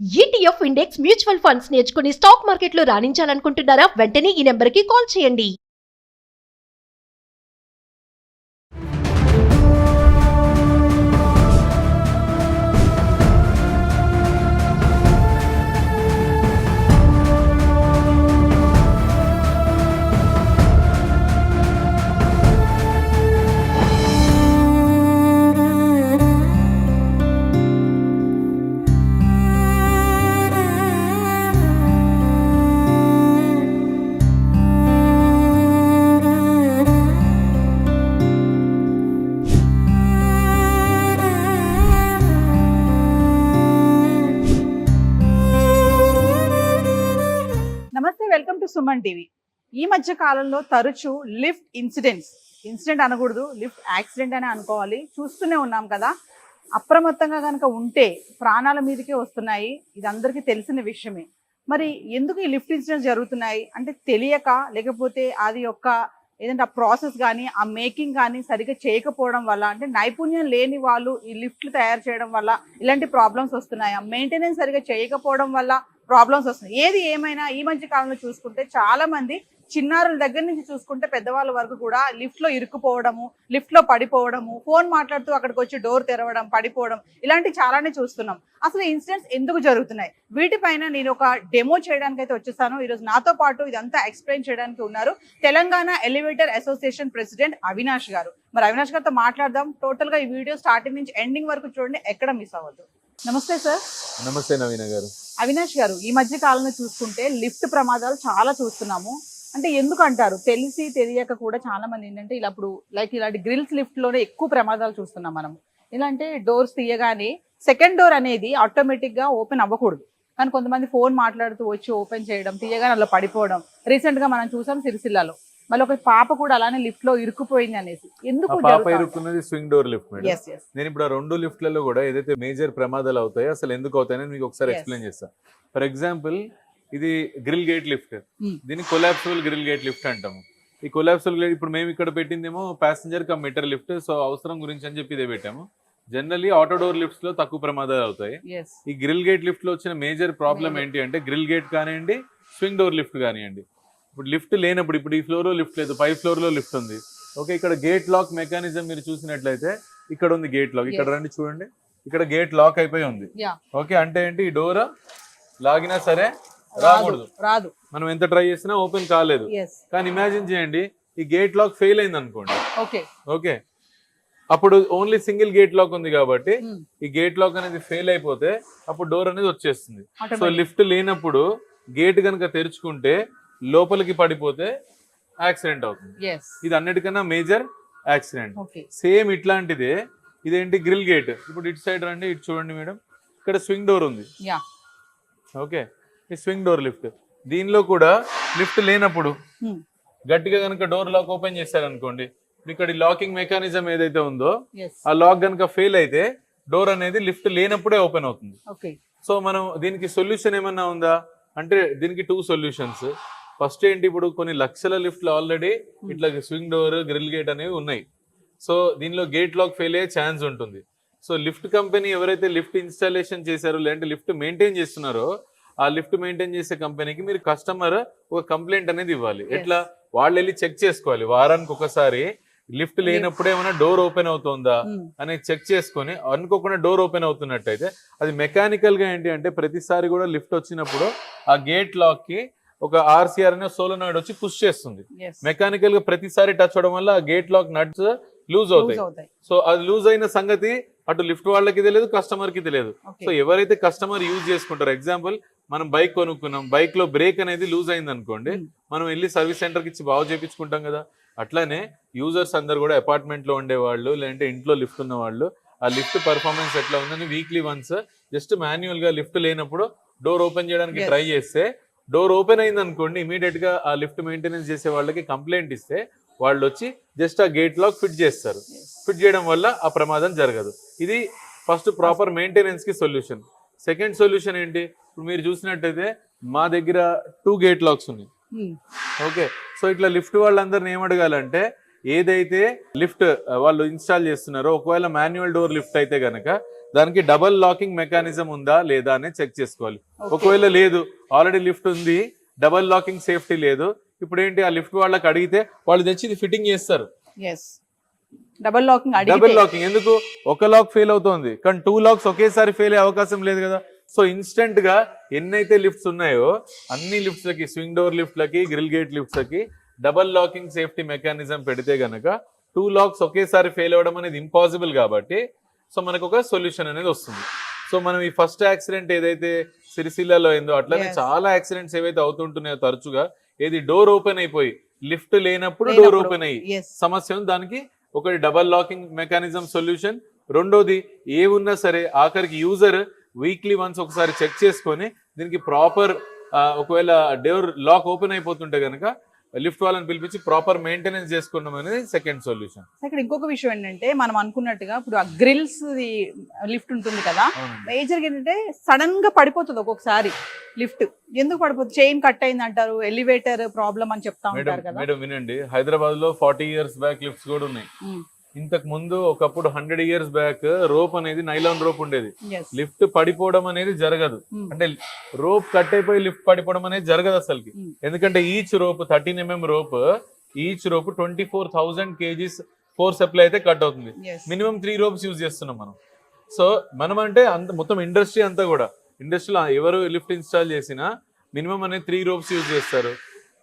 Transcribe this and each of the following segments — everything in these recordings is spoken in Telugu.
ఈటీఎఫ్ ఇండెక్స్ మ్యూచువల్ ఫండ్స్ నేర్చుకుని స్టాక్ మార్కెట్లో రాణించాలనుకుంటున్నారా? వెంటనే ఈ నెంబర్కి కాల్ చేయండి. సుమన్ టీవీ. ఈ మధ్య కాలంలో తరచూ లిఫ్ట్ ఇన్సిడెంట్స్ ఇన్సిడెంట్ అనకూడదు లిఫ్ట్ యాక్సిడెంట్ అని అనుకోవాలి చూస్తూనే ఉన్నాం కదా. అప్రమత్తంగా కనుక ఉంటే ప్రాణాల మీదకే వస్తున్నాయి ఇది అందరికీ తెలిసిన విషయమే. మరి ఎందుకు ఈ లిఫ్ట్ ఇన్సిడెంట్స్ జరుగుతున్నాయి? అంటే తెలియక లేకపోతే అది యొక్క ఏదంటే ఆ ప్రాసెస్ కానీ ఆ మేకింగ్ కానీ సరిగ్గా చేయకపోవడం వల్ల అంటే నైపుణ్యం లేని వాళ్ళు ఈ లిఫ్ట్లు తయారు చేయడం వల్ల ఇలాంటి ప్రాబ్లమ్స్ వస్తున్నాయా? మెయింటెనెన్స్ సరిగ్గా చేయకపోవడం వల్ల ప్రాబ్లమ్స్ వస్తున్నాయి. ఏది ఏమైనా ఈ మధ్య కాలంలో చూసుకుంటే చాలా మంది చిన్నారుల దగ్గర నుంచి చూసుకుంటే పెద్దవాళ్ళ వరకు కూడా లిఫ్ట్లో ఇరుక్కుపోవడము లిఫ్ట్లో పడిపోవడము ఫోన్ మాట్లాడుతూ అక్కడికి వచ్చి డోర్ తెరవడం పడిపోవడం ఇలాంటి చాలానే చూస్తున్నాం. అసలు ఇన్సిడెంట్స్ ఎందుకు జరుగుతున్నాయి? వీటిపైన నేను ఒక డెమో చేయడానికి అయితే వచ్చేసాను. ఈరోజు నాతో పాటు ఇదంతా ఎక్స్ప్లెయిన్ చేయడానికి ఉన్నారు Telangana elevator association president Avinash గారు. మరి అవినాష్ గారితో మాట్లాడదాం. టోటల్గా ఈ వీడియో స్టార్టింగ్ నుంచి ఎండింగ్ వరకు చూడండి. ఎక్కడ మిస్ అవ్వద్దు. నమస్తే సార్ నమస్తే నవీన గారు. అవినాష్ గారు ఈ మధ్య కాలంలో చూసుకుంటే లిఫ్ట్ ప్రమాదాలు చాలా చూస్తున్నాము. అంటే ఎందుకు అంటారు? తెలిసి తెలియక కూడా చాలా మంది ఏంటంటే ఇలా ఇప్పుడు లైక్ ఇలాంటి గ్రిల్స్ లిఫ్ట్లోనే ఎక్కువ ప్రమాదాలు చూస్తున్నాం మనం. ఇలా అంటే డోర్స్ తీయగానే సెకండ్ డోర్ అనేది ఆటోమేటిక్గా ఓపెన్ అవ్వకూడదు. కానీ కొంతమంది ఫోన్ మాట్లాడుతూ వచ్చి ఓపెన్ చేయడం తీయగానే అలా పడిపోవడం. రీసెంట్గా మనం చూసాం సిరిసిల్లాలో. మళ్ళీ ఒక పాప కూడా అలానే లిఫ్ట్లో ఇరుక్కుపోయింది అనేసి. ఎందుకు పాప ఇరుక్కున్నది స్వింగ్ డోర్ లిఫ్ట్ మేడం నేను ఇప్పుడు ఆ రెండు లిఫ్ట్లలో కూడా ఏదైతే మేజర్ ప్రమాదాలు అవుతాయో అసలు ఎందుకు అవుతాయని మీకు ఒకసారి. ఎక్స్ప్లెయిన్ చేస్తాను ఫర్ ఎగ్జాంపుల్ ఇది గ్రిల్ గేట్ లిఫ్ట్. దీన్ని కొలాప్సిబుల్ గ్రిల్ గేట్ లిఫ్ట్ అంటాము. ఈ కొలాప్సిబుల్ ఇప్పుడు మేము ఇక్కడ పెట్టిందేమో passenger cum meter lift so అవసరం గురించి అని చెప్పి ఇదే పెట్టాము. జనరల్లీ ఆటో డోర్ లిఫ్ట్స్లో తక్కువ ప్రమాదాలు అవుతాయి. ఈ గ్రిల్ గేట్ లిఫ్ట్లో వచ్చిన మేజర్ ప్రాబ్లం. ఏంటి అంటే గ్రిల్ గేట్ కానివ్వండి స్వింగ్ డోర్ లిఫ్ట్ కానివ్వండి. ఇప్పుడు లిఫ్ట్ లేనప్పుడు ఇప్పుడు ఈ ఫ్లోర్లో లిఫ్ట్ లేదు. పై ఫ్లోర్లో లిఫ్ట్ ఉంది. ఓకే ఇక్కడ గేట్ లాక్ మెకానిజం మీరు చూసినట్లయితే ఇక్కడ ఉంది గేట్ లాక్. ఇక్కడ. రండి చూడండి. ఇక్కడ గేట్ లాక్ అయిపోయి ఉంది. ఓకే అంటే ఏంటి? ఈ డోర్ లాగినా సరే రాకూడదు. రాదు. మనం ఎంత ట్రై చేసినా ఓపెన్ కాలేదు. కానీ ఇమాజిన్ చేయండి ఈ గేట్ లాక్ ఫెయిల్ అయింది అనుకోండి. Okay okay. అప్పుడు ఓన్లీ సింగిల్ గేట్ లాక్ ఉంది కాబట్టి ఈ గేట్ లాక్ అనేది ఫెయిల్ అయిపోతే అప్పుడు డోర్ అనేది వచ్చేస్తుంది. సో లిఫ్ట్ లేనప్పుడు గేట్ కనుక తెరుచుకుంటే లోపలికి పడిపోతే యాక్సిడెంట్ అవుతుంది. ఇది అన్నిటికన్నా మేజర్ యాక్సిడెంట్. సేమ్ ఇట్లాంటిదే ఇదేంటి గ్రిల్ గేట్? ఇప్పుడు ఇటు సైడ్ రండి ఇటు చూడండి మేడం. ఇక్కడ స్వింగ్ డోర్ ఉంది. ఓకే ఈ స్వింగ్ డోర్ లిఫ్ట్. దీనిలో కూడా లిఫ్ట్ లేనప్పుడు గట్టిగా కనుక డోర్ లాక్ ఓపెన్ చేశారనుకోండి ఇక్కడ లాకింగ్ మెకానిజం ఏదైతే ఉందో ఆ లాక్ కనుక ఫెయిల్ అయితే డోర్ అనేది లిఫ్ట్ లేనప్పుడే ఓపెన్ అవుతుంది. సో మనం దీనికి సొల్యూషన్ ఏమన్నా ఉందా? అంటే దీనికి టూ సొల్యూషన్స్. ఫస్ట్ ఏంటి ఇప్పుడు కొన్ని లక్షల లిఫ్ట్లు ఆల్రెడీ ఇట్లా స్వింగ్ డోర్ గ్రిల్ గేట్ అనేవి ఉన్నాయి. సో దీనిలో గేట్ లాక్ ఫెయిల్ అయ్యే ఛాన్స్ ఉంటుంది. సో లిఫ్ట్ కంపెనీ ఎవరైతే లిఫ్ట్ ఇన్స్టాలేషన్ చేశారో లేదంటే లిఫ్ట్ మెయింటైన్ చేస్తున్నారో ఆ లిఫ్ట్ మెయింటైన్ చేసే కంపెనీకి మీరు కస్టమర్ ఒక కంప్లైంట్ అనేది ఇవ్వాలి. ఎట్లా? వాళ్ళు వెళ్ళి చెక్ చేసుకోవాలి. వారానికి ఒకసారి లిఫ్ట్ లేనప్పుడు ఏమైనా డోర్ ఓపెన్ అవుతుందా అనేది చెక్ చేసుకొని అనుకోకుండా డోర్ ఓపెన్ అవుతున్నట్టయితే అది మెకానికల్గా ఏంటి అంటే ప్రతిసారి కూడా లిఫ్ట్ వచ్చినప్పుడు ఆ గేట్ లాక్కి ఒక ఆర్సీఆర్ అనే సోలోనాయిడ్ వచ్చి పుష్ చేస్తుంది. మెకానికల్గా ప్రతిసారి టచ్ అవడం వల్ల ఆ గేట్ లాక్ నట్స్ లూజ్ అవుతాయి. సో అది లూజ్ అయిన సంగతి అటు లిఫ్ట్ వాళ్ళకి తెలియదు కస్టమర్కి తెలియదు. సో ఎవరైతే కస్టమర్ యూజ్ చేసుకుంటారో ఎగ్జాంపుల్ మనం బైక్ కొనుక్కున్నాం బైక్లో బ్రేక్ అనేది లూజ్ అయింది అనుకోండి Hmm. మనం వెళ్ళి సర్వీస్ సెంటర్కి ఇచ్చి బాగు చేయించుకుంటాం కదా. అట్లానే యూజర్స్ అందరు కూడా అపార్ట్మెంట్లో ఉండే వాళ్ళు లేదంటే ఇంట్లో లిఫ్ట్ ఉన్న వాళ్ళు ఆ లిఫ్ట్ పర్ఫార్మెన్స్ ఎట్లా ఉందని వీక్లీ వన్స్ జస్ట్ మాన్యువల్గా లిఫ్ట్ లేనప్పుడు డోర్ ఓపెన్ చేయడానికి. ట్రై చేస్తే డోర్ ఓపెన్ అయింది అనుకోండి ఇమీడియట్గా ఆ లిఫ్ట్ మెయింటెనెన్స్ చేసే వాళ్ళకి కంప్లైంట్ ఇస్తే వాళ్ళు వచ్చి జస్ట్ ఆ గేట్ లాక్ ఫిట్ చేస్తారు. ఫిట్ చేయడం వల్ల ఆ ప్రమాదం జరగదు. ఇది ఫస్ట్ ప్రాపర్ మెయింటెనెన్స్కి సొల్యూషన్. సెకండ్ సొల్యూషన్ ఏంటి? ఇప్పుడు మీరు చూసినట్టయితే మా దగ్గర టూ గేట్ లాక్స్ ఉన్నాయి. ఓకే. సో ఇట్లా లిఫ్ట్ వాళ్ళందరిని ఏం అడగాలంటే ఏదైతే లిఫ్ట్ వాళ్ళు ఇన్స్టాల్ చేస్తున్నారో ఒకవేళ మాన్యువల్ డోర్ లిఫ్ట్ అయితే గనక దానికి డబల్ లాకింగ్ మెకానిజం ఉందా లేదా అని చెక్ చేసుకోవాలి. ఒకవేళ లేదు ఆల్రెడీ లిఫ్ట్ ఉంది డబల్ లాకింగ్ సేఫ్టీ లేదు ఇప్పుడు ఏంటి ఆ లిఫ్ట్ వాళ్ళకి అడిగితే వాళ్ళు తెచ్చి ఇది ఫిట్టింగ్ చేస్తారు. డబల్ లాకింగ్ డబుల్ లాకింగ్ ఎందుకు? ఒక లాక్ ఫెయిల్ అవుతోంది కానీ టూ లాక్స్ ఒకేసారి ఫెయిల్ అయ్యే అవకాశం లేదు కదా. సో ఇన్స్టెంట్గా ఎన్నైతే లిఫ్ట్స్ ఉన్నాయో అన్ని లిఫ్ట్స్ లకి స్వింగ్ డోర్ లిఫ్ట్ లకి గ్రిల్ గేట్ లిఫ్ట్స్ లకి డబల్ లాకింగ్ సేఫ్టీ మెకానిజం పెడితే గనక టూ లాక్స్ ఒకేసారి ఫెయిల్ అవ్వడం అనేది ఇంపాసిబుల్ కాబట్టి సో మనకు ఒక సొల్యూషన్ అనేది వస్తుంది సో మనం ఈ ఫస్ట్ యాక్సిడెంట్ ఏదైతే సిరిసిల్లలో అయిందో అట్లనే. చాలా యాక్సిడెంట్స్ ఏవైతే అవుతుంటున్నాయో తరచుగా ఏది డోర్ ఓపెన్ అయిపోయి లిఫ్ట్ లేనప్పుడు డోర్ ఓపెన్ అయ్యి సమస్య దానికి ఒకటి డబల్ లాకింగ్ మెకానిజం సొల్యూషన్ రెండోది ఏ ఉన్నా సరే ఆఖరికి యూజర్ వీక్లీ వన్స్ ఒకసారి చెక్ చేసుకొని దీనికి ప్రాపర్ ఒకవేళ డోర్ లాక్ ఓపెన్ అయిపోతుంటే కనుక లిఫ్ట్ వాళ్ళని పిలిపించి ప్రాపర్ మెయింటెనెన్స్ చేసుకున్నాం అనేది సెకండ్ సొల్యూషన్ ఇక్కడ ఇంకొక విషయం ఏంటంటే మనం అనుకున్నట్టుగా ఇప్పుడు ఆ గ్రిల్స్ లిఫ్ట్ ఉంటుంది కదా మేజర్ ఏంటంటే సడన్గా పడిపోతుంది ఒక్కొక్కసారి లిఫ్ట్. ఎందుకు పడిపోతుంది? చైన్ కట్ అయింది అంటారు ఎలివేటర్ ప్రాబ్లం అని చెప్తా ఉంటారు కదా. మేడం వినండి హైదరాబాద్లో ఫార్టీ ఇయర్స్ బ్యాక్ లిఫ్ట్స్ కూడా ఉన్నాయి. ఇంతకు ముందు ఒకప్పుడు హండ్రెడ్ ఇయర్స్ బ్యాక్ రోప్ అనేది నైలాన్ రోప్ ఉండేది. లిఫ్ట్ పడిపోవడం అనేది జరగదు. అంటే రోప్ కట్ అయిపోయి లిఫ్ట్ పడిపోవడం అనేది జరగదు అసలుకి. Hmm. ఎందుకంటే each rope thirteen mm rope each rope twenty four thousand kgs four supply అయితే కట్ అవుతుంది. మినిమం త్రీ రోప్స్ యూజ్ చేస్తున్నాం మనం. సో మనం అంటే అంత మొత్తం ఇండస్ట్రీ అంతా కూడా ఇండస్ట్రీలో ఎవరు లిఫ్ట్ ఇన్స్టాల్ చేసినా మినిమం అనేది త్రీ రోప్స్ యూజ్ చేస్తారు.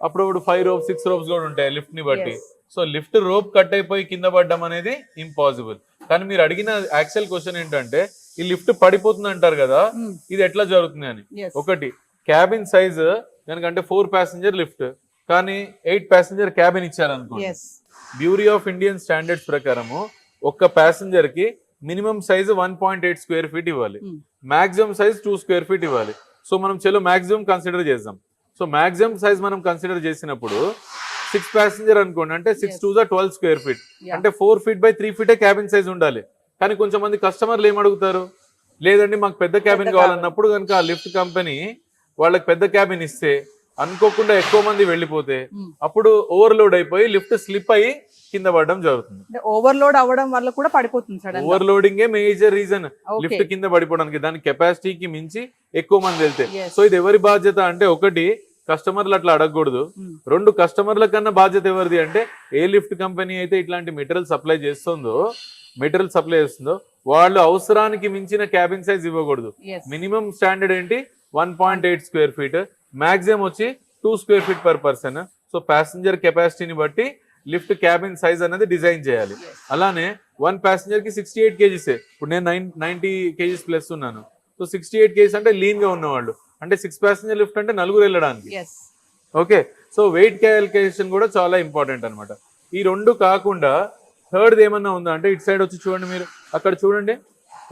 అప్పుడు ఫైవ్ రోప్స్ సిక్స్ రోప్స్ కూడా ఉంటాయి లిఫ్ట్ని బట్టి సో లిఫ్ట్ రోప్ కట్ అయిపోయి కింద పడ్డం అనేది ఇంపాసిబుల్. కానీ మీరు అడిగిన యాక్చువల్ క్వశ్చన్ ఏంటంటే ఈ లిఫ్ట్ పడిపోతుంది అంటారు కదా ఇది ఎట్లా జరుగుతుంది అని. ఒకటి క్యాబిన్ సైజ్ దానికంటే ఫోర్ ప్యాసింజర్ లిఫ్ట్ కానీ ఎయిట్ ప్యాసింజర్ క్యాబిన్ ఇచ్చారనుకోండి. As bureau of Indian standards ప్రకారము ఒక్క ప్యాసింజర్కి minimum size one point eight square feet ఇవ్వాలి. Hmm. Maximum size two square feet ఇవ్వాలి. సో మనం చలో మాక్సిమం కన్సిడర్ చేద్దాం. సో మాక్సిమం సైజ్ మనం కన్సిడర్ చేసినప్పుడు సిక్స్ ప్యాసింజర్ అనుకోండి అంటే six. Two twelve square feet. అంటే ఫోర్ ఫీట్ బై త్రీ ఫీటే క్యాబిన్ సైజ్ ఉండాలి. కానీ కొంచెం మంది కస్టమర్లు ఏం అడుగుతారు? లేదండి మాకు పెద్ద క్యాబిన్ కావాలన్నప్పుడు కనుక ఆ లిఫ్ట్ కంపెనీ వాళ్ళకి పెద్ద క్యాబిన్ ఇస్తే అనుకోకుండా ఎక్కువ మంది వెళ్ళిపోతే Hmm. అప్పుడు ఓవర్లోడ్ అయిపోయి లిఫ్ట్ స్లిప్ అయ్యి కింద పడడం జరుగుతుంది. ఓవర్లోడ్ అవ్వడం వల్ల కూడా పడిపోతుంది ఓవర్లోడింగ్ మేజర్ రీజన్ లిఫ్ట్ కింద పడిపోవడానికి దాని కెపాసిటీకి మించి ఎక్కువ మంది వెళ్తే. సో ఇది ఎవరి బాధ్యత? అంటే ఒకటి కస్టమర్లు అట్లా అడగకూడదు. రెండు కస్టమర్ల కన్నా బాధ్యత ఎవరిది అంటే ఏ లిఫ్ట్ కంపెనీ అయితే ఇట్లాంటి మెటీరియల్ సప్లై చేస్తుందో మెటీరియల్ సప్లై చేస్తుందో వాళ్ళు అవసరానికి మించిన క్యాబిన్ సైజ్ ఇవ్వకూడదు. మినిమం స్టాండర్డ్ ఏంటి? One point eight square feet. Maximum వచ్చి two square feet per person. So passenger కెపాసిటీని బట్టి లిఫ్ట్ క్యాబిన్ సైజ్ అనేది డిజైన్ చేయాలి. అలానే వన్ ప్యాసింజర్కి సిక్స్టీ ఎయిట్ కేజీస్. ఇప్పుడు నేను నైన్ నైన్టీ కేజీస్ ప్లస్ ఉన్నాను. సో సిక్స్టీ ఎయిట్ కేజీస్ అంటే లీన్గా ఉన్నవాళ్ళు. అంటే సిక్స్ ప్యాసింజర్ లిఫ్ట్ అంటే నలుగురు వెళ్ళడానికి. ఓకే సో వెయిట్ క్యాలిక్యులేషన్ కూడా చాలా ఇంపార్టెంట్ అన్నమాట. ఈ రెండు కాకుండా థర్డ్ ఏమన్నా ఉందా? అంటే ఇటు సైడ్ వచ్చి చూడండి మీరు. అక్కడ చూడండి.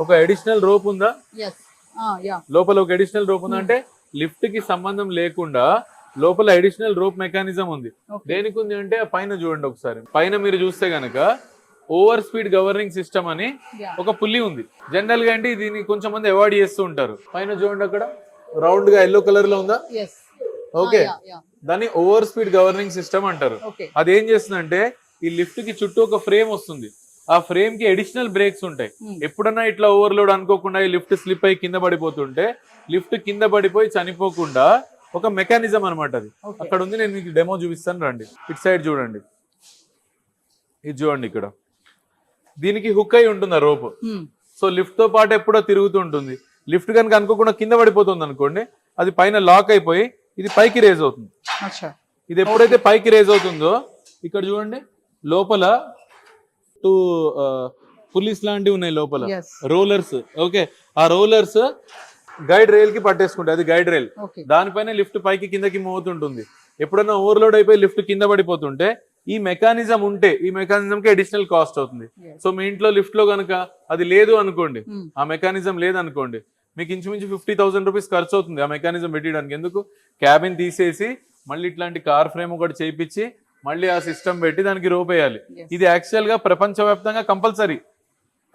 ఒక అడిషనల్ రోప్ ఉందా? యా లోపల ఒక అడిషనల్ రోప్ ఉందా? అంటే లిఫ్ట్కి సంబంధం లేకుండా లోపల అడిషనల్ రోప్ మెకానిజం ఉంది. దేనికి ఉంది అంటే పైన చూడండి ఒకసారి. పైన మీరు చూస్తే గనక ఓవర్ స్పీడ్ గవర్నింగ్ సిస్టమ్ అని ఒక పుల్లి ఉంది. జనరల్గా అంటే దీన్ని కొంచెం మంది అవాయిడ్ చేస్తూ ఉంటారు. పైన చూడండి అక్కడ. రౌండ్గా ఎల్లో కలర్లో ఉందా? ఓకే యా దాన్ని ఓవర్ స్పీడ్ గవర్నింగ్ సిస్టమ్ అంటారు. అది ఏం చేస్తుందంటే ఈ లిఫ్ట్కి చుట్టూ ఒక ఫ్రేమ్ వస్తుంది. ఆ ఫ్రేమ్కి అడిషనల్ బ్రేక్స్ ఉంటాయి. Hmm. ఎప్పుడన్నా ఇట్లా ఓవర్లోడ్ అనుకోకుండా ఈ లిఫ్ట్ స్లిప్ అయి కింద పడిపోతుంటే లిఫ్ట్ కింద పడిపోయి చనిపోకుండా ఒక మెకానిజం అన్నమాట అది. అక్కడ ఉంది నేను మీకు డెమో చూపిస్తాను రండి. ఇటు సైడ్ చూడండి. ఇది చూడండి ఇక్కడ. దీనికి హుక్ అయి ఉంటుంది ఆ రోప్ సో లిఫ్ట్తో పాటు ఎప్పుడో తిరుగుతూ ఉంటుంది. లిఫ్ట్ కనుక అనుకోకుండా కింద పడిపోతుంది అనుకోండి అది పైన లాక్ అయిపోయి ఇది పైకి రేజ్ అవుతుంది. ఇది ఎప్పుడైతే పైకి రేజ్ అవుతుందో ఇక్కడ చూడండి లోపల టూ పులిస్ లాంటివి ఉన్నాయి లోపల. రోలర్స్ ఓకే ఆ రోలర్స్ గైడ్ రైల్కి పట్టేసుకుంటాయి. అది గైడ్ రైల్ దానిపైన లిఫ్ట్ పైకి కిందకి మూవ్ అవుతుంటుంది. ఎప్పుడన్నా ఓవర్లోడ్ అయిపోయి లిఫ్ట్ కింద పడిపోతుంటే ఈ మెకానిజం ఉంటే ఈ మెకానిజం కి అడిషనల్ కాస్ట్ అవుతుంది. సో మీ ఇంట్లో లిఫ్ట్లో కనుక అది లేదు అనుకోండి Hmm. ఆ మెకానిజం లేదనుకోండి మీకు ఇంచుమించు ఫిఫ్టీ థౌసండ్ రూపీస్ ఖర్చు అవుతుంది ఆ మెకానిజం పెట్టడానికి ఎందుకు? క్యాబిన్ తీసేసి మళ్ళీ ఇట్లాంటి కార్ ఫ్రేమ్ ఒకటి చేయించి మళ్ళీ ఆ సిస్టమ్ పెట్టి దానికి రోప్ వేయాలి. Yes. ఇది యాక్చువల్గా ప్రపంచవ్యాప్తంగా కంపల్సరీ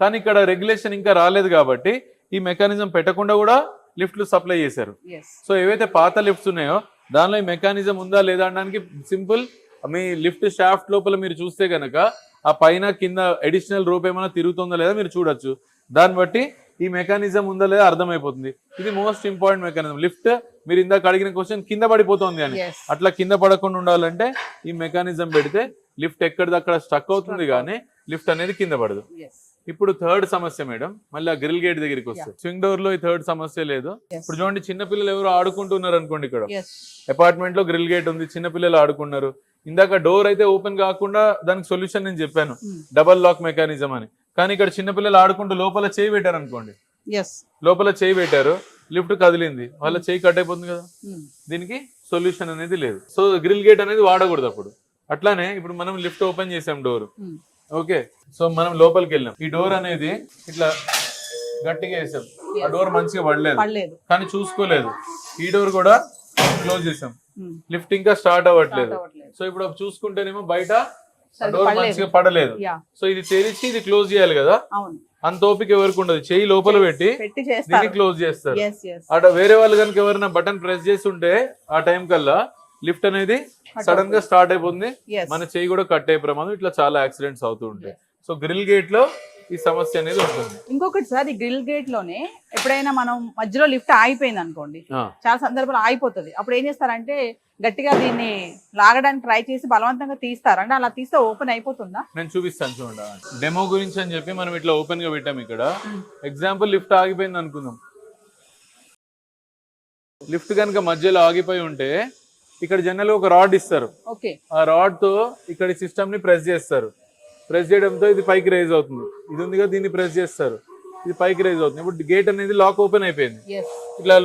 కానీ ఇక్కడ రెగ్యులేషన్ ఇంకా రాలేదు కాబట్టి ఈ మెకానిజం పెట్టకుండా కూడా లిఫ్ట్లు సప్లై చేశారు. సో ఏవైతే పాత లిఫ్ట్స్ ఉన్నాయో దానిలో ఈ మెకానిజం ఉందా లేదా అనడానికి సింపుల్ మీ లిఫ్ట్ షాఫ్ట్ లోపల మీరు చూస్తే గనక ఆ పైన కింద అడిషనల్ రూప్ ఏమైనా తిరుగుతుందా లేదా మీరు చూడొచ్చు. దాన్ని బట్టి ఈ మెకానిజం ఉందా లేదా అర్థమైపోతుంది. ఇది మోస్ట్ ఇంపార్టెంట్ మెకానిజం లిఫ్ట్ మీరు ఇందాక అడిగిన క్వశ్చన్ కింద పడిపోతుంది అని. అట్లా కింద పడకుండా ఉండాలంటే ఈ మెకానిజం పెడితే లిఫ్ట్ ఎక్కడిదక్కడ స్టక్ అవుతుంది కానీ లిఫ్ట్ అనేది కింద పడదు. ఇప్పుడు థర్డ్ సమస్య మేడం. మళ్ళీ గ్రిల్ గేట్ దగ్గరికి వస్తే స్వింగ్ డోర్లో ఈ థర్డ్ సమస్య లేదు. ఇప్పుడు చూడండి చిన్న పిల్లలు ఎవరు ఆడుకుంటున్నారు అనుకోండి ఇక్కడ. అపార్ట్మెంట్లో గ్రిల్ గేట్ ఉంది చిన్న పిల్లలు ఆడుకున్నారు ఇందాక డోర్ అయితే ఓపెన్ కాకుండా దానికి సొల్యూషన్ నేను చెప్పాను. డబల్ లాక్ మెకానిజం అని. కానీ ఇక్కడ చిన్న పిల్లలు ఆడుకుంటూ లోపల చేయి పెట్టారు అనుకోండి లోపల చేయి పెట్టారు లిఫ్ట్ కదిలింది వాళ్ళ చేయి కట్ అయిపోతుంది కదా? Hmm. దీనికి సొల్యూషన్ అనేది లేదు. సో గ్రిల్ గేట్ అనేది వాడకూడదు అప్పుడు. అట్లానే ఇప్పుడు మనం లిఫ్ట్ ఓపెన్ చేసాం డోర్. Hmm. ఓకే. సో మనం లోపలికి వెళ్ళాం. ఈ డోర్ అనేది ఇట్లా గట్టిగా వేసాం. ఆ డోర్ మంచిగా పడలేదు. కానీ చూసుకోలేదు. ఈ డోర్ కూడా క్లోజ్ చేసాం. Hmm. లిఫ్ట్ ఇంకా స్టార్ట్ అవ్వట్లేదు. సో ఇప్పుడు చూసుకుంటేనేమో బయట పడలేదు. మంచిగా పడలేదు. యా. సో ఇది తెరిచి ఇది క్లోజ్ చేయాలి కదా? అంత ఓపిక ఎవరికి ఉండదు. చెయ్యి లోపల పెట్టి దీన్ని క్లోజ్ చేస్తారు. అక్కడ వేరే వాళ్ళు కనుక ఎవరైనా బటన్ ప్రెస్ చేసి ఉంటే ఆ టైం కల్లా లిఫ్ట్ అనేది సడన్గా స్టార్ట్ అయిపోతుంది. మన చెయ్యి కూడా కట్ అయ్యే ప్రమాదం. ఇట్లా చాలా యాక్సిడెంట్స్ అవుతూ ఉంటాయి. సో గ్రిల్ గేట్లో ఈ సమస్య అనేది ఉంటుంది. ఇంకొకటి సార్ ఈ గ్రిల్ గేట్లోనే ఎప్పుడైనా మనం మధ్యలో లిఫ్ట్ ఆగిపోయింది అనుకోండి చాలా సందర్భాలు ఆగిపోతుంది. అప్పుడు ఏం చేస్తారంటే గట్టిగా దీన్ని లాగడానికి ట్రై చేసి బలవంతంగా తీస్తారు. అంటే అలా తీస్తే ఓపెన్ అయిపోతుందా? నేను చూపిస్తాను చూడండి. డెమో గురించి అని చెప్పి మనం ఇట్లా ఓపెన్గా పెట్టాం ఇక్కడ. ఎగ్జాంపుల్ లిఫ్ట్ ఆగిపోయింది అనుకుందాం. లిఫ్ట్ కనుక మధ్యలో ఆగిపోయి ఉంటే ఇక్కడ జనరల్ ఒక రాడ్ ఇస్తారు. ఓకే. ఆ రాడ్తో ఇక్కడ సిస్టమ్ని ప్రెస్ చేస్తారు. ప్రెస్ చేయడంతో ఇది పైకి రైజ్ అవుతుంది. ఇది ఉందిగా దీన్ని ప్రెస్ చేస్తారు. ఇది పైకి రైజ్ అవుతుంది. ఇప్పుడు గేట్ అనేది లాక్ ఓపెన్ అయిపోయింది. ఇట్లా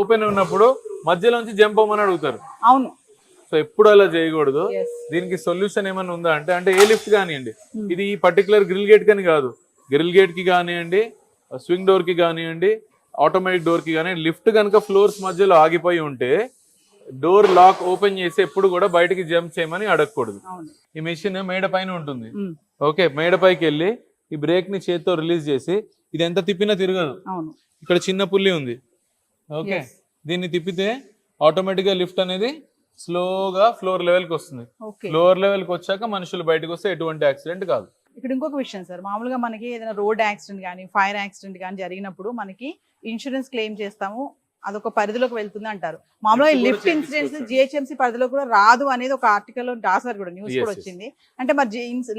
ఓపెన్ ఉన్నప్పుడు మధ్యలోంచి జంప్ అవ్వమని అడుగుతారు. అవును. సో ఎప్పుడు అలా చేయకూడదు. దీనికి సొల్యూషన్ ఏమైనా ఉందా అంటే అంటే ఏ లిఫ్ట్ కానివ్వండి. ఇది ఈ పర్టికులర్ గ్రిల్ గేట్ కని కాదు. గ్రిల్ గేట్కి కానివ్వండి స్వింగ్ డోర్కి కానివ్వండి ఆటోమేటిక్ డోర్కి కానీ లిఫ్ట్ కనుక ఫ్లోర్స్ మధ్యలో ఆగిపోయి ఉంటే డోర్ లాక్ ఓపెన్ చేసి ఎప్పుడు కూడా బయటికి జంప్ చేయమని అడగకూడదు. ఈ మెషిన్ మేడ పైన ఉంటుంది. ఓకే మేడ పైకి వెళ్ళి ఈ బ్రేక్ని చేతితో రిలీజ్ చేసి ఇది ఎంత తిప్పినా తిరగదు. ఇక్కడ చిన్న పుల్లి ఉంది. ఓకే. దీన్ని తిప్పితే ఆటోమేటిక్గా లిఫ్ట్ అనేది స్లోగా ఫ్లోర్ లెవెల్కి వస్తుంది ఫ్లోర్ లెవెల్కి వచ్చాక మనుషులు బయటకు వస్తే ఎటువంటి యాక్సిడెంట్ కాదు. ఇక్కడ ఇంకొక విషయం సార్ మామూలుగా మనకి ఏదైనా రోడ్ యాక్సిడెంట్ కానీ ఫైర్ యాక్సిడెంట్ కానీ జరిగినప్పుడు మనకి ఇన్సూరెన్స్ క్లెయిమ్ చేస్తాము. అదొక పరిధిలోకి వెళ్తుంది అంటారు. మామూలుగా లిఫ్ట్ చేయించుకోవచ్చు. జిహెచ్ఎంసీ పరిధిలో కూడా రాదు అనేది ఒక ఆర్టికల్లో రాశారు కూడా న్యూస్ కూడా. వచ్చింది. అంటే మరి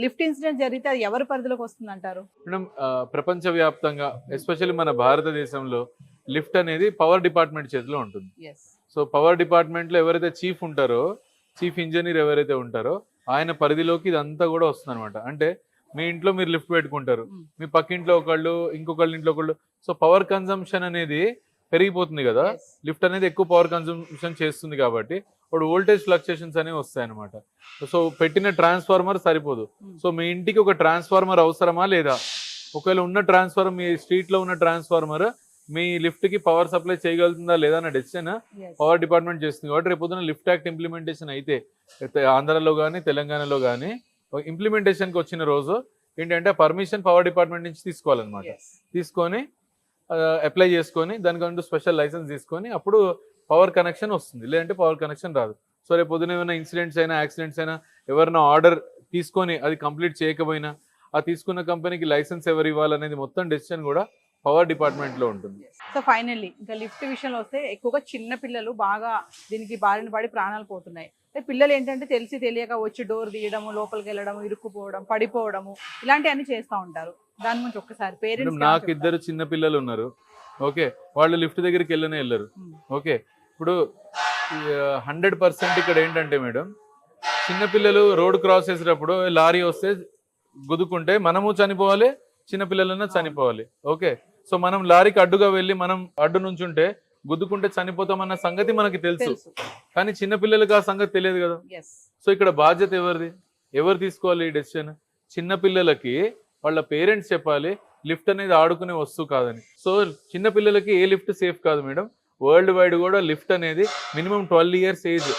లిఫ్ట్ ఇన్సిడెంట్ జరిగితే అది ఎవరి పరిధిలోకి వస్తుంది అంటారు? మేడం ప్రపంచ వ్యాప్తంగా ఎస్పెషల్లీ మన భారతదేశంలో లిఫ్ట్ అనేది పవర్ డిపార్ట్మెంట్ చేతిలో ఉంటుంది. సో పవర్ డిపార్ట్మెంట్లో ఎవరైతే చీఫ్ ఉంటారో చీఫ్ ఇంజనీర్ ఎవరైతే ఉంటారో ఆయన పరిధిలోకి ఇదంతా కూడా వస్తుంది అనమాట అంటే మీ ఇంట్లో మీరు లిఫ్ట్ పెట్టుకుంటారు. Mm. మీ పక్కింట్లో ఒకళ్ళు ఇంకొకళ్ళ ఇంట్లో ఒకళ్ళు. సో పవర్ కన్సంప్షన్ అనేది పెరిగిపోతుంది కదా. లిఫ్ట్ అనేది ఎక్కువ పవర్ కన్సంప్షన్ చేస్తుంది కాబట్టి ఇప్పుడు వోల్టేజ్ ఫ్లక్చుయేషన్స్ అనేవి వస్తాయి అనమాట సో పెట్టిన ట్రాన్స్ఫార్మర్ సరిపోదు. Hmm. సో మీ ఇంటికి ఒక ట్రాన్స్ఫార్మర్ అవసరమా లేదా? ఒకవేళ ఉన్న ట్రాన్స్ఫార్మర్ మీ స్ట్రీట్లో ఉన్న ట్రాన్స్ఫార్మర్ మీ లిఫ్ట్కి పవర్ సప్లై చేయగలుగుతుందా లేదా అన్న డెసిషన్ పవర్ డిపార్ట్మెంట్ చేస్తుంది. కాబట్టి రేపు పొద్దున లిఫ్ట్ యాక్ట్ ఇంప్లిమెంటేషన్ అయితే అయితే ఆంధ్రాలో కానీ తెలంగాణలో కానీ ఇంప్లిమెంటేషన్కి వచ్చిన రోజు ఏంటంటే పర్మిషన్ పవర్ డిపార్ట్మెంట్ నుంచి తీసుకోవాలన్నమాట. తీసుకొని అప్లై చేసుకొని దానికంటూ స్పెషల్ లైసెన్స్ తీసుకొని అప్పుడు పవర్ కనెక్షన్ వస్తుంది. లేదంటే పవర్ కనెక్షన్ రాదు. సో రేపు పొద్దున ఏమైనా ఇన్సిడెంట్స్ అయినా యాక్సిడెంట్స్ అయినా ఎవరైనా ఆర్డర్ తీసుకొని అది కంప్లీట్ చేయకపోయినా ఆ తీసుకున్న కంపెనీకి లైసెన్స్ ఎవరు ఇవ్వాలనేది మొత్తం డెసిషన్ కూడా పవర్ డిపార్ట్మెంట్లో ఉంటుంది. సో ఫైనల్లీ ఇంకా లిఫ్ట్ విషయంలో వస్తే ఎక్కువగా చిన్న పిల్లలు బాగా దీనికి బారిన పడి ప్రాణాలు పోతున్నాయి. పిల్లలు ఏంటంటే తెలిసి తెలియక వచ్చి డోర్ తీయడము లోపలికి వెళ్ళడము ఇరుక్కుపోవడం పడిపోవడము ఇలాంటివన్నీ చేస్తూ ఉంటారు. దాని గురించి ఒక్కసారి. పేరెంట్స్ నాకు ఇద్దరు చిన్న పిల్లలు ఉన్నారు. ఓకే వాళ్ళు లిఫ్ట్ దగ్గరికి వెళ్ళనే వెళ్ళరు. ఓకే ఇప్పుడు హండ్రెడ్ పర్సెంట్ ఇక్కడ ఏంటంటే మేడం చిన్నపిల్లలు రోడ్ క్రాస్ చేసేటప్పుడు లారీ వస్తే గుద్దుకుంటే మనము చనిపోవాలి చిన్నపిల్లలన్నా చనిపోవాలి. ఓకే సో మనం లారీకి అడ్డుగా వెళ్ళి మనం అడ్డు నుంచుంటే గుద్దుకుంటే చనిపోతామన్న సంగతి మనకి తెలుసు. కానీ చిన్నపిల్లలకి ఆ సంగతి తెలియదు కదా. సో ఇక్కడ బాధ్యత ఎవరిది? ఎవరు తీసుకోవాలి ఈ డెసిషన్ చిన్న పిల్లలకి వాళ్ళ పేరెంట్స్ చెప్పాలి లిఫ్ట్ అనేది ఆడుకునే వస్తువు కాదని. సో చిన్న పిల్లలకి ఏ లిఫ్ట్ సేఫ్ కాదు మేడం. వరల్డ్ వైడ్ కూడా లిఫ్ట్ అనేది మినిమం ట్వెల్వ్ ఇయర్స్ ఏజ్.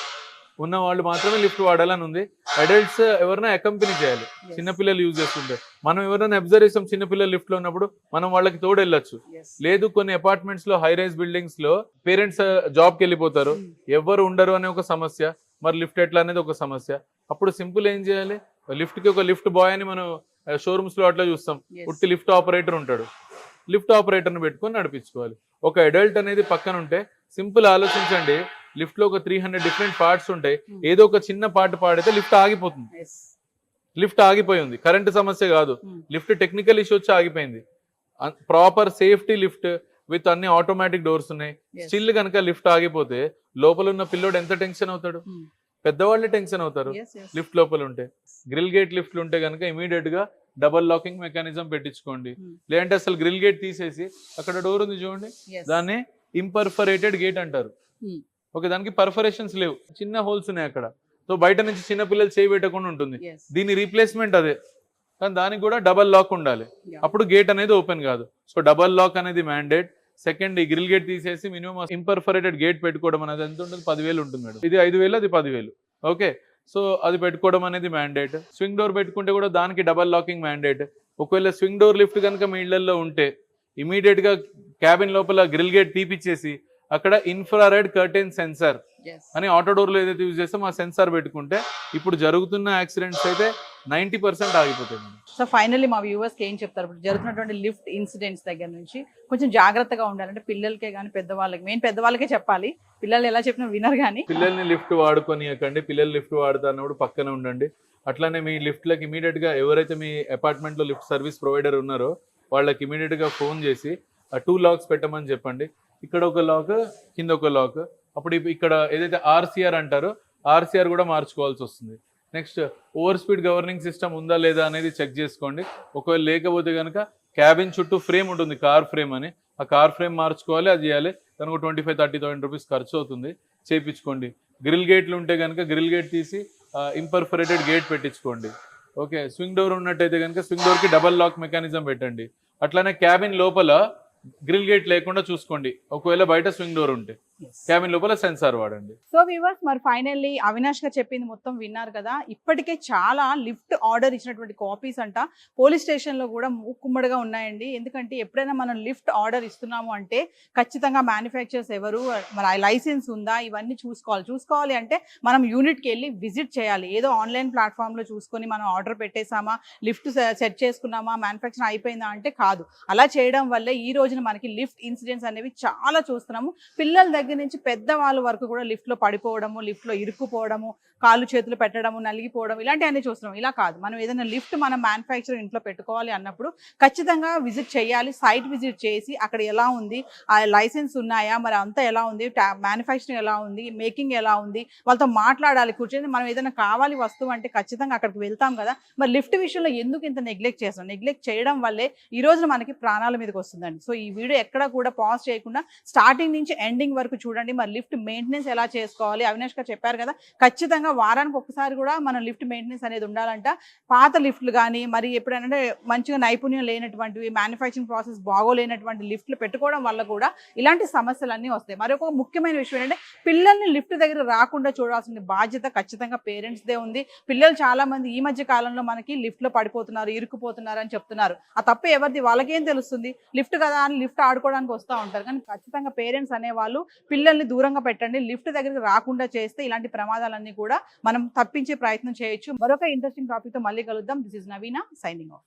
ఉన్న వాళ్ళు మాత్రమే లిఫ్ట్ వాడాలని ఉంది. అడల్ట్స్ ఎవరైనా అకంపెనీ చేయాలి. చిన్న పిల్లలు యూజ్ చేస్తుంటే. మనం ఎవరైనా అబ్జర్వ్ చేస్తాం చిన్న పిల్లలు లిఫ్ట్లో ఉన్నప్పుడు మనం వాళ్ళకి తోడు వెళ్ళొచ్చు. లేదు కొన్ని అపార్ట్మెంట్స్లో హై రైజ్ బిల్డింగ్స్లో పేరెంట్స్ జాబ్కి వెళ్ళిపోతారు. ఎవరు ఉండరు అనే ఒక సమస్య. మరి లిఫ్ట్ ఎట్లా అనేది ఒక సమస్య. అప్పుడు సింపుల్ ఏం చేయాలి? లిఫ్ట్కి ఒక లిఫ్ట్ బాయ్ అని మనం షోరూమ్స్లో అట్లా చూస్తాం. ఉట్టి లిఫ్ట్ ఆపరేటర్ ఉంటాడు. లిఫ్ట్ ఆపరేటర్ని పెట్టుకొని నడిపించుకోవాలి. ఒక అడల్ట్ అనేది పక్కన ఉంటే సింపుల్ ఆలోచించండి. లిఫ్ట్లో ఒక త్రీ హండ్రెడ్ డిఫరెంట్ పార్ట్స్ ఉంటాయి. Hmm. ఏదో ఒక చిన్న పార్ట్ పాడితే లిఫ్ట్ ఆగిపోతుంది. లిఫ్ట్ ఆగిపోయి ఉంది. కరెంట్ సమస్య కాదు. లిఫ్ట్ టెక్నికల్ ఇష్యూ వచ్చి ఆగిపోయింది. ప్రాపర్ సేఫ్టీ లిఫ్ట్ విత్ అన్ని ఆటోమేటిక్ డోర్స్ ఉన్నాయి. స్టిల్ కనుక లిఫ్ట్ ఆగిపోతే లోపల ఉన్న పిల్లోడు ఎంత టెన్షన్ అవుతాడు? Hmm. పెద్దవాళ్ళే టెన్షన్ అవుతారు. లిఫ్ట్ లోపల ఉంటే గ్రిల్ గేట్ లిఫ్ట్లు ఉంటే కనుక ఇమీడియట్గా డబల్ లాకింగ్ మెకానిజం పెట్టించుకోండి Hmm. లేదంటే అసలు గ్రిల్ గేట్ తీసేసి అక్కడ డోర్ ఉంది చూడండి. దాన్ని ఇంపర్ఫరేటెడ్ గేట్ అంటారు Hmm. ఓకే దానికి పర్ఫరేషన్స్ లేవు చిన్న హోల్స్ ఉన్నాయి అక్కడ సో బయట నుంచి చిన్న పిల్లలు చేయి పెట్టకుండా ఉంటుంది. దీని రీప్లేస్మెంట్ అదే కానీ దానికి కూడా డబల్ లాక్ ఉండాలి. అప్పుడు గేట్ అనేది ఓపెన్ కాదు సో డబల్ లాక్ అనేది మ్యాండేట్ సెకండ్ ఈ గ్రిల్ గేట్ తీసేసి మినిమం ఇంపర్ఫరేటెడ్ గేట్ పెట్టుకోవడం అనేది ఎంత ఉంటుంది? పదివేలు ఉంటుంది మేడం. ఇది ఐదు వేలు అది పదివేలు. ఓకే? సో అది పెట్టుకోవడం అనేది మ్యాండేట్. స్వింగ్ డోర్ పెట్టుకుంటే కూడా దానికి డబల్ లాకింగ్ మ్యాండేట్. ఒకవేళ స్వింగ్ డోర్ లిఫ్ట్ కనుక మీ ఇళ్ళలో ఉంటే ఇమీడియట్గా క్యాబిన్ లోపల గ్రిల్ గేట్ తీపిచ్చేసి అక్కడ ఇన్ఫ్రారెడ్ కర్టెన్ సెన్సార్ Yes. అని ఆటో డోర్లో ఏదైతే యూజ్ చేస్తాం ఆ సెన్సార్ పెట్టుకుంటే ఇప్పుడు జరుగుతున్న యాక్సిడెంట్స్ అయితే నైంటీ పర్సెంట్ ఆగిపోతాయి సో ఫైనల్లీ మా వ్యూవర్స్కి ఏం చెప్తారు? ఇప్పుడు జరుగుతున్నటువంటి లిఫ్ట్ ఇన్సిడెంట్స్ దగ్గర నుంచి కొంచెం జాగ్రత్తగా ఉండాలంటే పిల్లలకే కానీ పెద్దవాళ్ళకి మెయిన్ పెద్దవాళ్ళకే చెప్పాలి. పిల్లలు ఎలా చెప్పినా వినరు కానీ పిల్లల్ని లిఫ్ట్ వాడుకొనియకండి పిల్లలు లిఫ్ట్ వాడుతున్నప్పుడు పక్కన ఉండండి. అట్లానే మీ లిఫ్ట్లకి ఇమీడియట్గా ఎవరైతే మీ అపార్ట్మెంట్లో లిఫ్ట్ సర్వీస్ ప్రొవైడర్ ఉన్నారో వాళ్ళకి ఇమీడియట్గా ఫోన్ చేసి ఆ టూ లాక్స్ పెట్టమని చెప్పండి. ఇక్కడ ఒక లాక్ కింద ఒక లాక్ అప్పుడు ఇక్కడ ఏదైతే ఆర్సీఆర్ అంటారో ఆర్సీఆర్ కూడా మార్చుకోవాల్సి వస్తుంది. Next over speed governing system ఉందా లేదా అనేది చెక్ చేసుకోండి. ఒకవేళ లేకపోతే కనుక క్యాబిన్ చుట్టూ ఫ్రేమ్ ఉంటుంది కార్ ఫ్రేమ్ అని. ఆ కార్ ఫ్రేమ్ మార్చుకోవాలి అది చేయాలి. తనకు twenty five thirty thousand rupees ఖర్చు అవుతుంది. చేయించుకోండి గ్రిల్ గేట్లు ఉంటే కనుక గ్రిల్ గేట్ తీసి ఇంపర్ఫరేటెడ్ గేట్ పెట్టించుకోండి. ఓకే స్వింగ్ డోర్ ఉన్నట్టయితే కనుక స్వింగ్ డోర్కి డబల్ లాక్ మెకానిజం పెట్టండి. అట్లానే క్యాబిన్ లోపల గ్రిల్ గేట్ లేకుండా చూసుకోండి. ఒకవేళ బయట స్వింగ్ డోర్ ఉంటే. క్యాబిన్ లోపల సెన్సార్ వాడండి. సో వ్యూవర్స్ మరి ఫైనల్లీ అవినాష్ గారు చెప్పింది మొత్తం విన్నారు కదా. ఇప్పటికే చాలా లిఫ్ట్ ఆర్డర్ ఇచ్చినటువంటి కాపీస్ అంట. పోలీస్ స్టేషన్లో కూడా మూకుమ్మడిగా ఉన్నాయండి. ఎందుకంటే ఎప్పుడైనా మనం లిఫ్ట్ ఆర్డర్ ఇస్తున్నాము అంటే ఖచ్చితంగా మ్యానుఫ్యాక్చర్స్ ఎవరు మరి ఆ లైసెన్స్ ఉందా ఇవన్నీ చూసుకోవాలి. చూసుకోవాలి అంటే మనం యూనిట్కి వెళ్ళి విజిట్ చేయాలి. ఏదో ఆన్లైన్ ప్లాట్ఫామ్లో చూసుకొని మనం ఆర్డర్ పెట్టేసామా లిఫ్ట్ సెట్ చేసుకున్నామా మ్యానుఫ్యాక్చర్ అయిపోయిందా అంటే కాదు. అలా చేయడం వల్లే ఈ రోజున మనకి లిఫ్ట్ ఇన్సిడెంట్స్ అనేవి చాలా చూస్తున్నాము. పిల్లల దగ్గర నుంచి పెద్దవాళ్ళ వరకు కూడా లిఫ్ట్లో పడిపోవడము లిఫ్ట్లో ఇరుక్కుపోవడము కాళ్ళు చేతులు పెట్టడము నలిగిపోవడం ఇలాంటివన్నీ చూస్తున్నాం. ఇలా కాదు. మనం ఏదైనా లిఫ్ట్ మనం మ్యానుఫ్యాక్చర్ ఇంట్లో పెట్టుకోవాలి అన్నప్పుడు ఖచ్చితంగా విజిట్ చేయాలి. సైట్ విజిట్ చేసి అక్కడ ఎలా ఉంది ఆ లైసెన్స్ ఉన్నాయా మరి అంతా ఎలా ఉంది మ్యానుఫ్యాక్చరింగ్ ఎలా ఉంది మేకింగ్ ఎలా ఉంది వాళ్ళతో మాట్లాడాలి కూర్చొని మనం ఏదైనా కావాలి వస్తువు అంటే ఖచ్చితంగా అక్కడికి వెళ్తాం కదా. మరి లిఫ్ట్ విషయంలో ఎందుకు ఇంత నెగ్లెక్ట్ చేస్తాం నెగ్లెక్ట్ చేయడం వల్లే ఈ రోజు మనకి ప్రాణాల మీదకి వస్తుందండి. సో ఈ వీడియో ఎక్కడ కూడా పాజ్ చేయకుండా స్టార్టింగ్ నుంచి ఎండింగ్ వరకు చూడండి మరి లిఫ్ట్ మెయింటెనెన్స్ ఎలా చేసుకోవాలి? అవినాష్ గారు చెప్పారు కదా ఖచ్చితంగా వారానికి ఒకసారి కూడా మనం లిఫ్ట్ మెయింటెనెన్స్ అనేది ఉండాలంట. పాత లిఫ్ట్లు కానీ మరి ఎప్పుడైనా మంచిగా నైపుణ్యం లేనటువంటివి మ్యానుఫ్యాక్చరింగ్ ప్రాసెస్ బాగోలేనటువంటి లిఫ్ట్లు పెట్టుకోవడం వల్ల కూడా ఇలాంటి సమస్యలన్నీ వస్తాయి. మరి ఒక ముఖ్యమైన విషయం ఏంటంటే పిల్లల్ని లిఫ్ట్ దగ్గర రాకుండా చూడాల్సిన బాధ్యత ఖచ్చితంగా పేరెంట్స్దే ఉంది. పిల్లలు చాలా మంది ఈ మధ్య కాలంలో మనకి లిఫ్ట్లో పడిపోతున్నారు ఇరుక్కుపోతున్నారు అని చెప్తున్నారు. ఆ తప్పు ఎవరిది? వాళ్ళకేం తెలుస్తుంది? లిఫ్ట్ కదా అని లిఫ్ట్ ఆడుకోవడానికి వస్తూ ఉంటారు. కానీ ఖచ్చితంగా పేరెంట్స్ అనేవాళ్ళు పిల్లల్ని దూరంగా పెట్టండి. లిఫ్ట్ దగ్గరికి రాకుండా చేస్తే ఇలాంటి ప్రమాదాలన్నీ కూడా మనం తప్పించే ప్రయత్నం చేయొచ్చు. మరొక ఇంట్రెస్టింగ్ టాపిక్తో మళ్ళీ కలుద్దాం. This is Naveena signing off